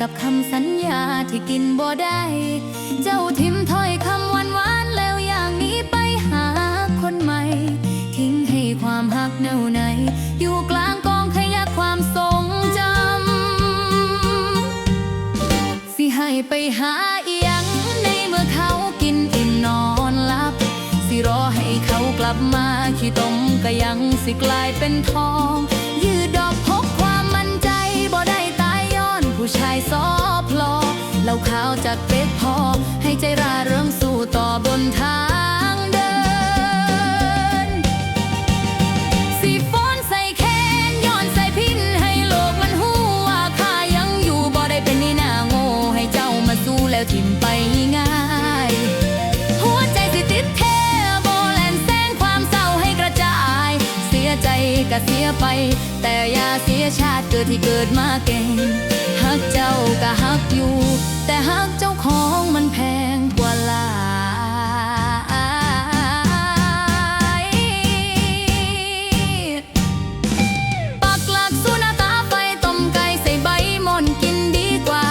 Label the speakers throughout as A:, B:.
A: กับคำสัญญาที่กินบ่ได้ เจ้าทิมถ้อยคำหวานหวานแล้วอย่างนี้ไปหาคนใหม่ ทิ้งให้ความหักแน่วในอยู่กลางกองขยะความทรงจำสิให้ไปหาอีหยังในเมื่อเขากินอิ่มนอนหลับ สิรอให้เขากลับมาขี้ตมก็ยังสิกลายเป็นทอง ผู้ชายซอพลอเล่าข่าวจากเป็ดพอให้ใจราเริงสู้ต่อบนทางเดิน สีฟ้อนใส่แขนย้อนใส่พินให้โลกมันหูว่าข้ายังอยู่บ่ได้เป็นนี่นาโง่ให้เจ้ามาสู้แล้วทิมไปง่ายหัวใจสิติดแท้โบแลนแสงความเศร้าให้กระจาย เสียใจก็เสียไป แต่อย่าเสียชาติเกิดที่เกิดมาเก่ง แต่ฮักเจ้าของมันแพงกว่าหลายปักหลักสุนาตาไฟต้มไก่ใส่ใบมอนกินดีกว่า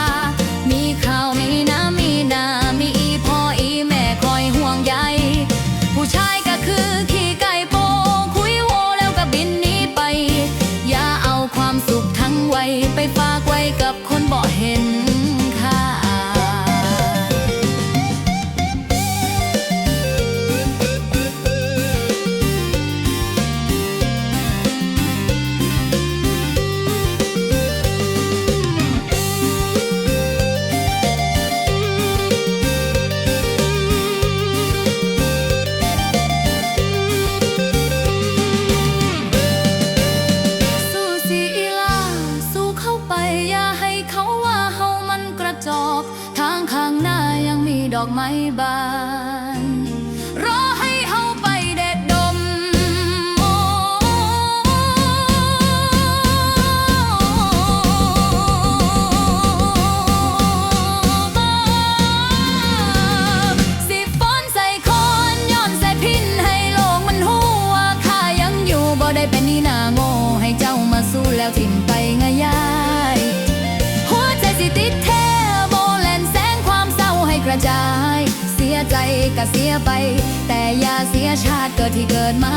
A: มีข้าวมีน้ำมีนามีอีพ่ออีแม่คอยห่วงใยผู้ชายก็คือขี่ไก่โปคุยโวแล้วก็บินหนีไป อย่าเอาความสุขทั้งไวไปฝากไว้กับคนบ่เห็น ไปอย่าให้เขาว่าเฮามันกระจอกทางข้างหน้ายังมีดอกไม้บาน ร้าให้กระจาย เสียใจก็เสียไป แต่อย่าเสียชาติเกิดที่เกิดมา